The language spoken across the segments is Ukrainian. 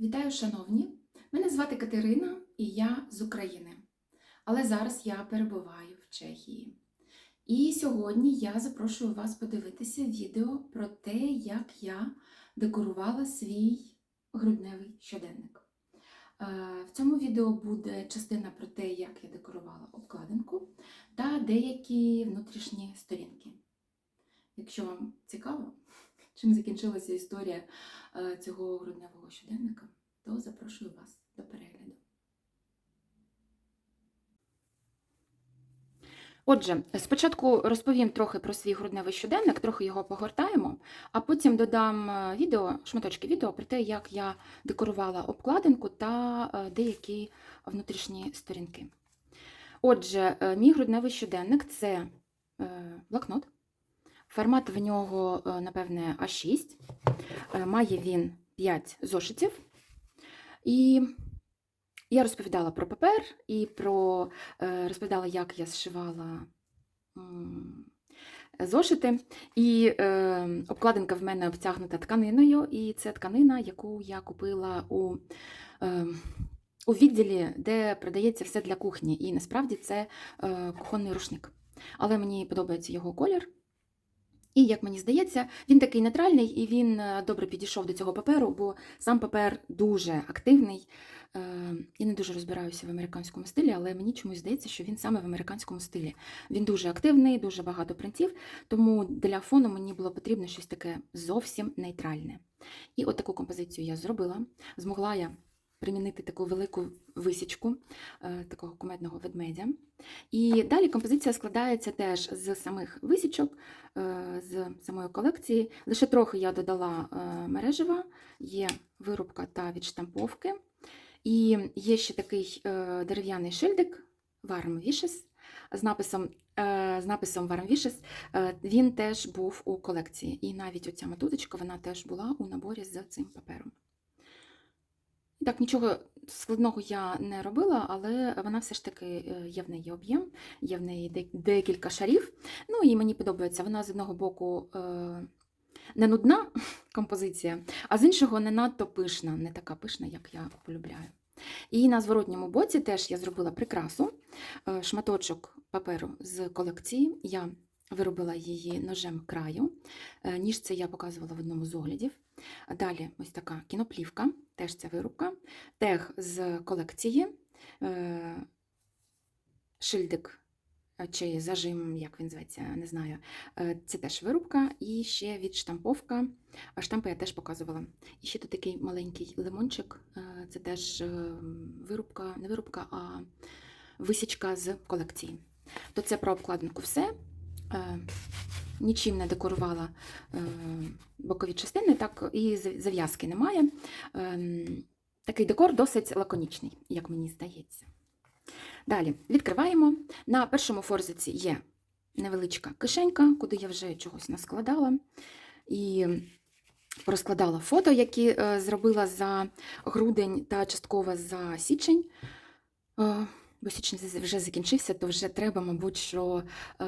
Вітаю, шановні! Мене звати Катерина і я з України. Але зараз я перебуваю в Чехії. І сьогодні я запрошую вас подивитися відео про те, як я декорувала свій грудневий щоденник. Е, В цьому відео буде частина про те, як я декорувала обкладинку та деякі внутрішні сторінки. Якщо вам цікаво, чим закінчилася історія е, цього грудневого щоденника, то запрошую вас до перегляду. Отже, спочатку розповім трохи про свій грудневий щоденник, трохи його погортаємо, а потім додам е, відео, шматочки відео про те, як я декорувала обкладинку та е, деякі внутрішні сторінки. Отже, мій грудневий щоденник це блокнот. Формат в нього, е, напевне, А6. Е, Має він 5 зошитів. І я розповідала про папер і про е, розповідала, як я зшивала зошити. І обкладинка в мене обтягнута тканиною, і це тканина, яку я купила у, у відділі, де продається все для кухні. І насправді це кухонний рушник. Але мені подобається його колір. І, як мені здається, він такий нейтральний і він е, добре підійшов до цього паперу, бо сам папер дуже активний. Е, Я не дуже розбираюся в американському стилі, але мені чомусь здається, що він саме в американському стилі. Він дуже активний, дуже багато принтів, тому для фону мені було потрібно щось таке зовсім нейтральне. І от таку композицію я зробила. Змогла я примінити таку велику висічку е, такого кумедного ведмедя. І далі композиція складається теж з самих висічок, е, з самої колекції. Лише трохи я додала е, мережева, є вирубка та відштамповки. І є ще такий дерев'яний шильдик Warm Wishes з написом, з написом Warm Wishes. Він теж був у колекції. І навіть оця мотузочка вона теж була у наборі з цим папером. Так, нічого складного я не робила, але вона все ж таки е, є в неї об'єм, є в неї декілька шарів. Ну і мені подобається, вона з одного боку е, не нудна композиція, а з іншого не надто пишна, не така пишна, як я полюбляю. І на зворотньому боці теж я зробила прикрасу, е, шматочок паперу з колекції. Я виробила її ножем краю. Ніж це я показувала в одному з оглядів. Далі ось така кіноплівка, теж ця вирубка, тег з колекції, е, шильдик е, чи зажим, як він зветься, не знаю. Е, Це теж вирубка і ще відштамповка. Штампи я теж показувала. І ще тут такий маленький лимончик. Це теж вирубка, не вирубка, а висічка з колекції. То це про обкладинку все. Нічим не декорувала е, бокові частини, так і зав'язки немає. Ем, Такий декор досить лаконічний, як мені здається. Далі відкриваємо. На першому форзиці є невеличка кишенька, куди я вже чогось наскладала. І розкладала фото, які е, зробила за грудень та частково за січень. Е, Бо січень вже закінчився, то вже треба, мабуть, що е,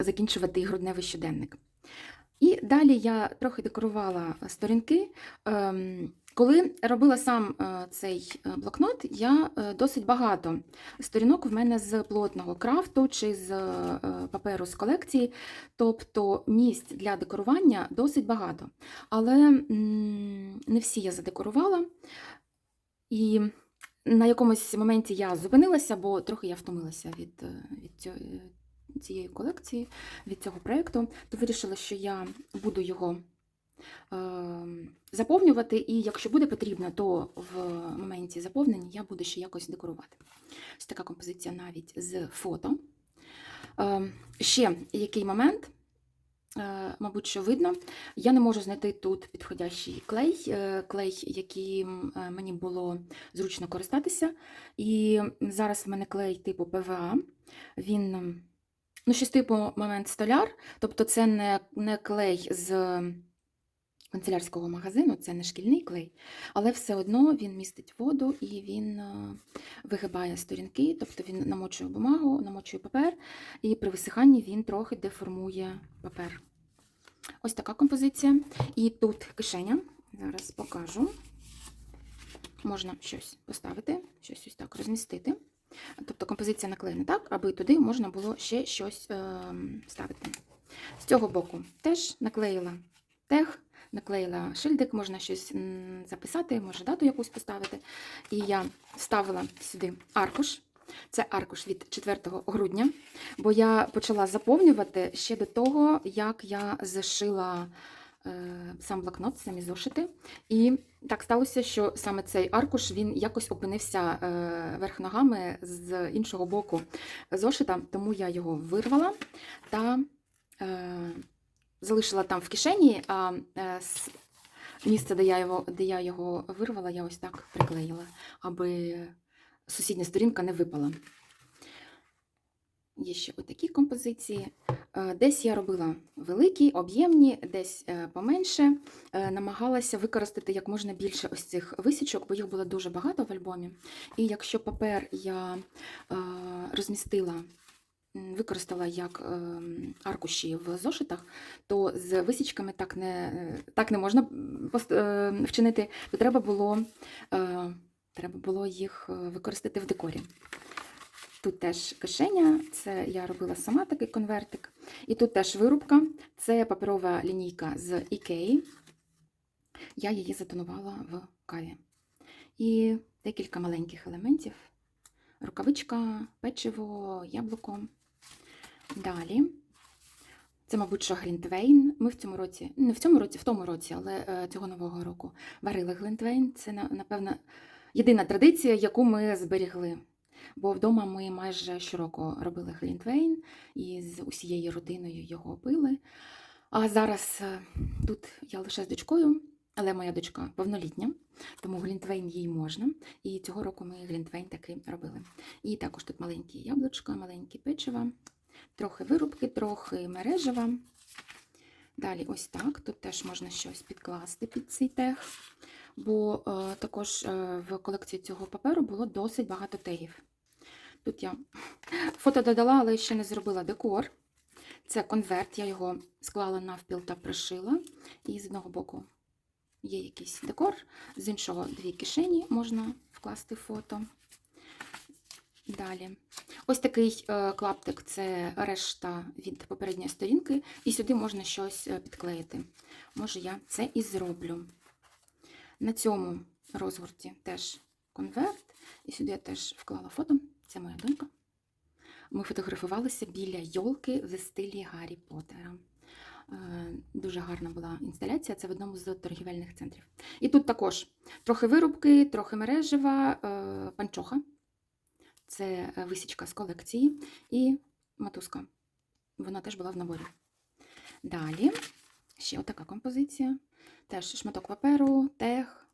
закінчувати грудневий щоденник. І далі я трохи декорувала сторінки. Ем, Коли робила сам е, цей е, блокнот, я е, досить багато сторінок в мене з плотного крафту чи з паперу з колекції, тобто місць для декорування досить багато. Але не всі я задекорувала. І на якомусь моменті я зупинилася, бо трохи я втомилася від, від цієї колекції, від цього проєкту, то вирішила, що я буду його е, заповнювати, і якщо буде потрібно, то в моменті заповнення я буду ще якось декорувати. Ось така композиція навіть з фото. Е, ще який момент. Е, Мабуть, що видно. Я не можу знайти тут підходящий клей, клей, яким мені було зручно користатися. І зараз в мене клей типу ПВА. Він ну, щось типу момент столяр, тобто це не, не клей з канцелярського магазину, це не шкільний клей, але все одно він містить воду і він е, вигибає сторінки, тобто він намочує бумагу, намочує папер, і при висиханні він трохи деформує папер. Ось така композиція. І тут кишеня. Зараз покажу. можна щось поставити, щось ось так розмістити. Тобто композиція наклеєна так, аби туди можна було ще щось е, ставити. З цього боку теж наклеїла тег, наклеїла шильдик, можна щось записати, може дату якусь поставити. І я ставила сюди аркуш. Це аркуш від 4 грудня, бо я почала заповнювати ще до того, як я зашила сам блокнот, самі зошити. І так сталося, що саме цей аркуш він якось опинився е, верх ногами з іншого боку зошита, тому я його вирвала та е, залишила там в кишені, а е, місце, де я, його, де я його вирвала, я ось так приклеїла, аби сусідня сторінка не випала. Є ще отакі композиції. Е, Десь я робила великі, об'ємні, десь е, поменше. Е, Намагалася використати як можна більше ось цих висічок, бо їх було дуже багато в альбомі. І якщо папер я розмістила, використала як аркуші в зошитах, то з висічками так не, так не можна вчинити, треба було, треба було їх використати в декорі. Тут теж кишеня, це я робила сама такий конвертик. І тут теж вирубка, це паперова лінійка з Ікеї. Я її затонувала в каві. І декілька маленьких елементів: рукавичка, печиво, яблуко. Далі. Це, мабуть, що Глінтвейн. Ми в цьому році, не в цьому році, в тому році, але е, цього нового року варили Глінтвейн. Це, напевно, єдина традиція, яку ми зберігли. Бо вдома ми майже щороку робили Глінтвейн і з усією родиною його пили. А зараз е, тут я лише з дочкою, але моя дочка повнолітня, тому Глінтвейн їй можна. І цього року ми Глінтвейн таки робили. І також тут маленькі яблучка, маленькі печива, трохи вирубки, трохи мережева. Далі ось так. Тут теж можна щось підкласти під цей тег, бо е, також е, в колекції цього паперу було досить багато тегів. Тут я фото додала, але ще не зробила декор. Це конверт, я його склала навпіл та пришила. І з одного боку є якийсь декор, з іншого дві кишені можна вкласти фото. Далі. Ось такий е, клаптик це решта від попередньої сторінки, і сюди можна щось е, підклеїти. Може, я це і зроблю. На цьому розгорті теж конверт, і сюди я теж вклала фото. Це моя донька. Ми фотографувалися біля йолки в стилі Гаррі Поттера. Е, Дуже гарна була інсталяція, це в одному з торгівельних центрів. І тут також трохи вирубки, трохи мережева, е, панчоха. Це е, висічка з колекції і матузка. Вона теж була в наборі. Далі ще отака композиція. Теж шматок паперу, тег,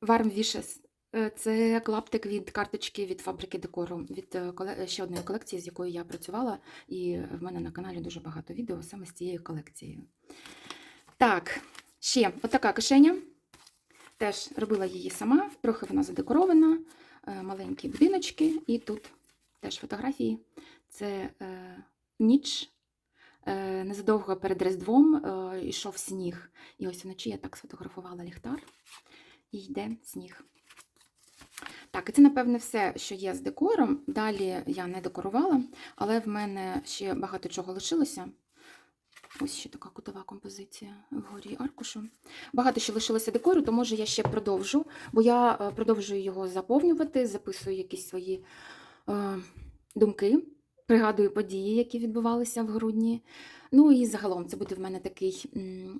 Warm Wishes. Е, Це клаптик від карточки від фабрики декору, від е, ще одної колекції, з якою я працювала, і в мене на каналі дуже багато відео саме з цією колекцією. Так, ще отака кишеня. Теж робила її сама, трохи вона задекорована, е, маленькі будиночки, і тут теж фотографії. Це е, ніч. Е, Незадовго перед Різдвом е, йшов сніг. І ось вночі я так сфотографувала ліхтар, і йде сніг. Так, і це, напевне, все, що є з декором. Далі я не декорувала, але в мене ще багато чого лишилося. Ось ще така кутова композиція вгорі аркушу. Багато ще лишилося декору, то може я ще продовжу, бо я е, продовжую його заповнювати, записую якісь свої е, думки, пригадую події, які відбувалися в грудні. Ну і загалом це буде в мене такий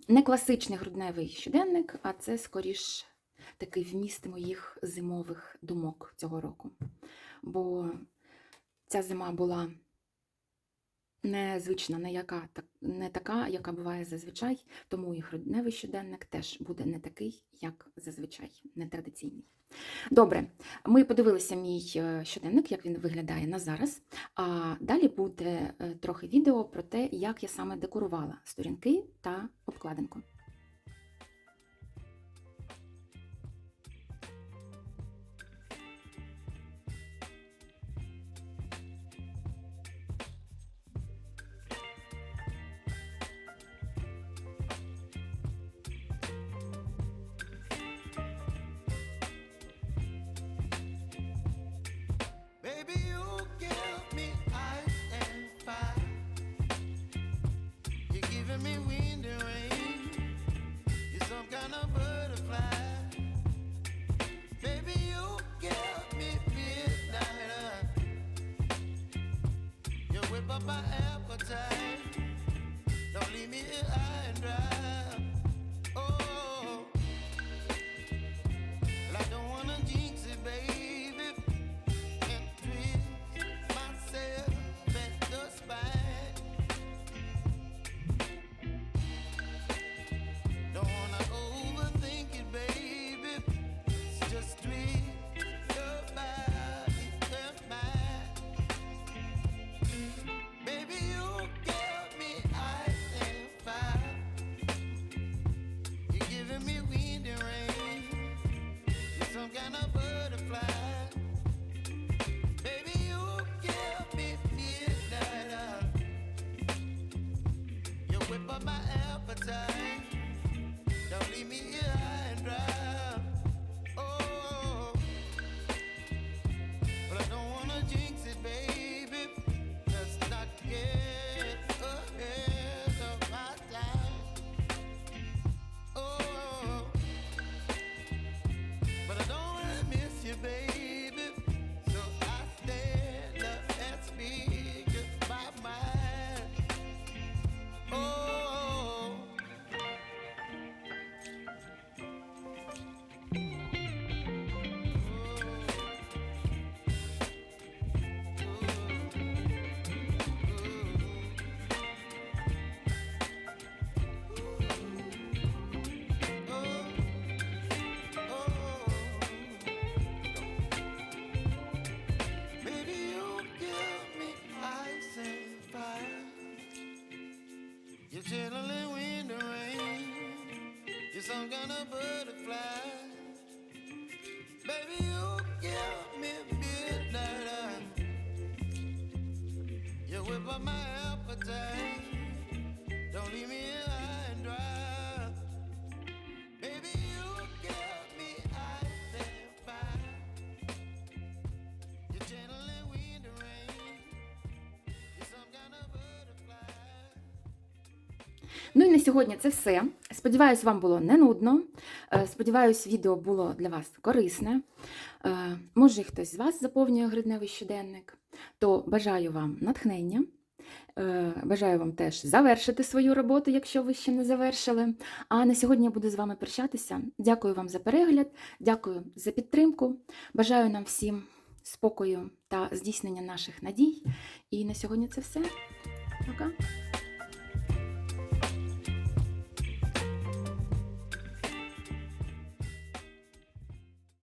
не класичний грудневий щоденник, а це скоріш такий вміст моїх зимових думок цього року. Бо ця зима була незвична, не, яка, не така, яка буває зазвичай, тому і грудневий щоденник теж буде не такий, як зазвичай, нетрадиційний. Добре, ми подивилися мій е, щоденник, як він виглядає на зараз. А далі буде е, трохи відео про те, як я саме декорувала сторінки та обкладинку. up my appetite. Don't leave me here high and dry. Oh. Wanna jinx it, baby, myself. Don't wanna overthink it, baby. It's just. I'm gonna burn. Ну і на сьогодні це все. Сподіваюсь, вам було не нудно. Е, Сподіваюсь, відео було для вас корисне. Е, Може, хтось з вас заповнює гридневий щоденник, то бажаю вам натхнення. Е, Бажаю вам теж завершити свою роботу, якщо ви ще не завершили. А на сьогодні я буду з вами прощатися. Дякую вам за перегляд, дякую за підтримку. Бажаю нам всім спокою та здійснення наших надій. І на сьогодні це все. Пока.